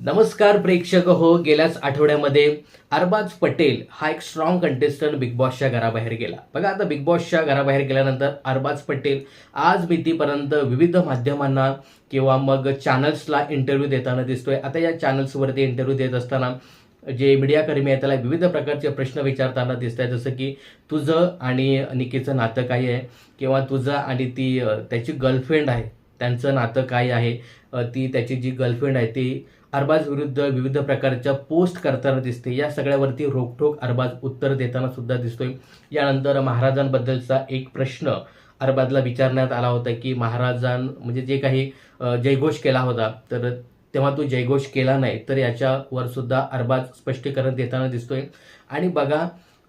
नमस्कार प्रेक्षक हो गेल्याच आठवड्यामध्ये अरबाज पटेल हा एक स्ट्रॉंग कंटेस्टंट बिग बॉसच्या घराबाहेर गेला. बघा आता बिग बॉसच्या घराबाहेर गेल्यानंतर अरबाज पटेल आज भीतीपर्यंत विविध माध्यमांना किंवा मग चॅनल्सला इंटरव्ह्यू देताना दिसतोय. आता या चॅनल्सवरती इंटरव्ह्यू देत असताना जे मीडियाकर्मी आहेत त्याला विविध प्रकारचे प्रश्न विचारताना दिसत आहे जसं की तुझं आणि निकीचं नातं काय आहे? किंवा तुझं आणि ती त्याची गर्लफ्रेंड आहे. त्यांचं नातं काय आहे? ती त्याची जी गर्लफ्रेंड आहे ती अरबाज विरुद्ध विविध प्रकारच्या पोस्ट करताना दिसते. या सगळ्यावरती रोखठोक अरबाज उत्तर देताना सुद्धा दिसतोय. यानंतर महाराजांबद्दलचा एक प्रश्न अरबाजला विचारण्यात आला होता की महाराजां म्हणजे जे काही जयघोष केला होता तर तेव्हा तो जयघोष केला नाही तर याच्यावर सुद्धा अरबाज स्पष्टीकरण देताना दिसतोय. आणि बघा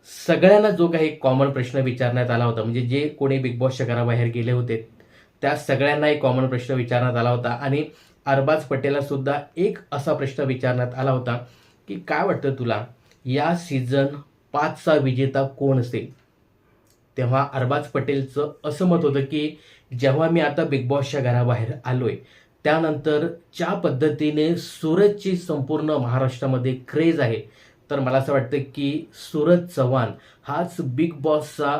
सगळ्यांना जो काही कॉमन प्रश्न विचारण्यात आला होता म्हणजे जे कोणी बिग बॉसच्या घराबाहेर गेले होते त्या सगळ्यांना एक कॉमन प्रश्न विचारण्यात आला होता. आणि अरबाज पटेलला सुद्धा एक असा प्रश्न विचारण्यात आला होता की काय वाटतं तुला? या सीझन पाचचा विजेता कोण असेल? तेव्हा अरबाज पटेलचं असं मत होतं की जेव्हा मी आता बिग बॉसच्या घराबाहेर आलोय त्यानंतर ज्या पद्धतीने सूरजची संपूर्ण महाराष्ट्रामध्ये क्रेज आहे तर मला असं वाटतं की सूरज चव्हाण हाच बिग बॉसचा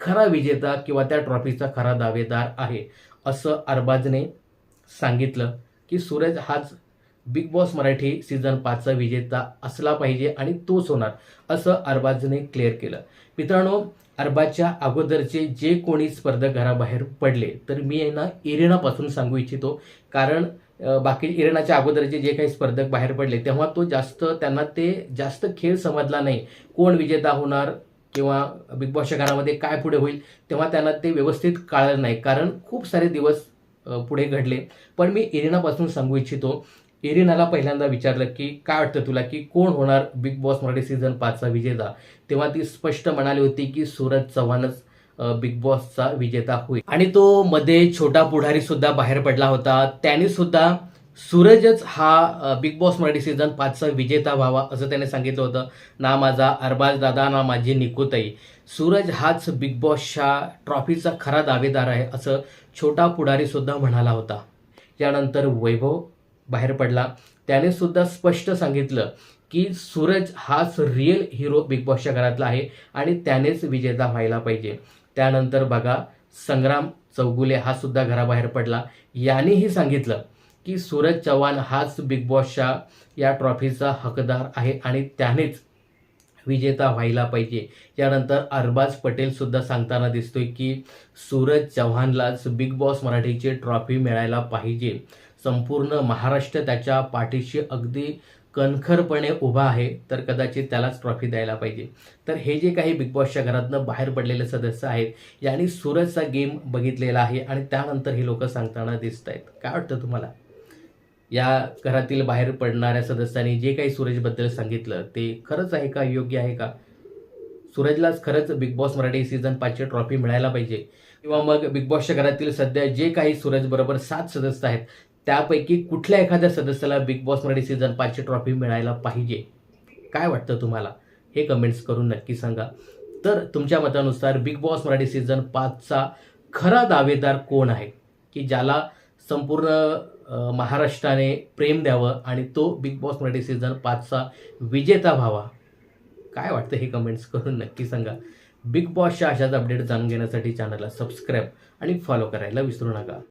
खरा विजेता किंवा त्या ट्रॉफीचा खरा दावेदार आहे असं अरबाजने सांगितलं की सूरज हाच बिग बॉस मराठी सीझन पाचचा विजेता असला पाहिजे आणि तोच होणार असं अरबाजने क्लिअर केलं. मित्रांनो अरबाजच्या अगोदरचे जे कोणी स्पर्धक घराबाहेर पडले तर मी यांना इरेनापासून सांगू इच्छितो. कारण बाकी इरेनाच्या अगोदरचे जे काही स्पर्धक बाहेर पडले तेव्हा तो जास्त त्यांना ते जास्त खेळ समजला नाही. कोण विजेता होणार किंवा बिग बॉसच्या घरामध्ये काय पुढे होईल तेव्हा त्यांना ते व्यवस्थित कळलं नाही. कारण खूप सारे दिवस पुढे घडले. पण मी इरिनापासून सांगू इच्छितो इरिनाला पहिल्यांदा विचारलं की काय वाटतं तुला की कोण होणार बिग बॉस मराठी सीझन पाचचा विजेता? तेव्हा ती स्पष्ट म्हणाली होती की सूरज चव्हाणच बिग बॉसचा विजेता होईल. आणि तो मध्ये छोटा पुढारी सुद्धा बाहेर पडला होता. त्याने सुद्धा सूरजच हा बिग बॉस मराठी सीझन पाचचा विजेता व्हावा असं त्याने सांगितलं होतं. ना माझा अरबाज दादा ना माझी निकुताई. सूरज हाच बिग बॉसच्या ट्रॉफीचा खरा दावेदार आहे असं छोटा पुढारी सुद्धा म्हणाला होता. यानंतर वैभव बाहेर पडला. त्याने सुद्धा स्पष्ट सांगितलं की सूरज हाच रिअल हिरो बिग बॉसच्या घरातला आहे आणि त्यानेच विजेता व्हायला पाहिजे. त्यानंतर बघा संग्राम चौगुले हा सुद्धा घराबाहेर पडला. यानेही सांगितलं की सूरज चव्हाण हाच बिग बॉसच्या या ट्रॉफीचा हकदार आहे आणि त्यानेच विजेता व्हायला पाहिजे. यानंतर अरबाज पटेल सुद्धा सांगताना दिसतोय की सूरज चव्हाणलाच बिग बॉस मराठीची ट्रॉफी मिळायला पाहिजे. संपूर्ण महाराष्ट्र त्याच्या पाठीशी अगदी कणखरपणे उभा आहे तर कदाचित त्यालाच ट्रॉफी द्यायला पाहिजे. तर हे जे काही बिग बॉसच्या घरातनं बाहेर पडलेले सदस्य आहेत यांनी सूरजचा गेम बघितलेला आहे आणि त्यानंतर हे लोक सांगताना दिसत आहेत काय वाटतं तुम्हाला? या घरातील बाहेर पडणाऱ्या सदस्यांनी जे काही सूरजबद्दल सांगितलं ते खरंच आहे का? योग्य आहे का? सूरजलाच खरंच बिग बॉस मराठी सीझन पाचची ट्रॉफी मिळायला पाहिजे. किंवा मग बिग बॉसच्या घरातील सध्या जे काही सूरज बरोबर सात सदस्य आहेत त्यापैकी कुठल्या एखाद्या सदस्याला बिग बॉस मराठी सीझन पाचची ट्रॉफी मिळायला पाहिजे? काय वाटतं तुम्हाला? हे कमेंट्स करून नक्की सांगा. तर तुमच्या मतानुसार बिग बॉस मराठी सीझन पाचचा खरा दावेदार कोण आहे? की ज्याला संपूर्ण महाराष्ट्राने प्रेम द्यावं आणि तो बिग बॉस मराठी सीझन पाचचा विजेता व्हावा. काय वाटतं हे कमेंट्स करून नक्की सांगा. बिग बॉसच्या अशाच अपडेट जाणून घेण्यासाठी चॅनलला सबस्क्राईब आणि फॉलो करायला विसरू नका.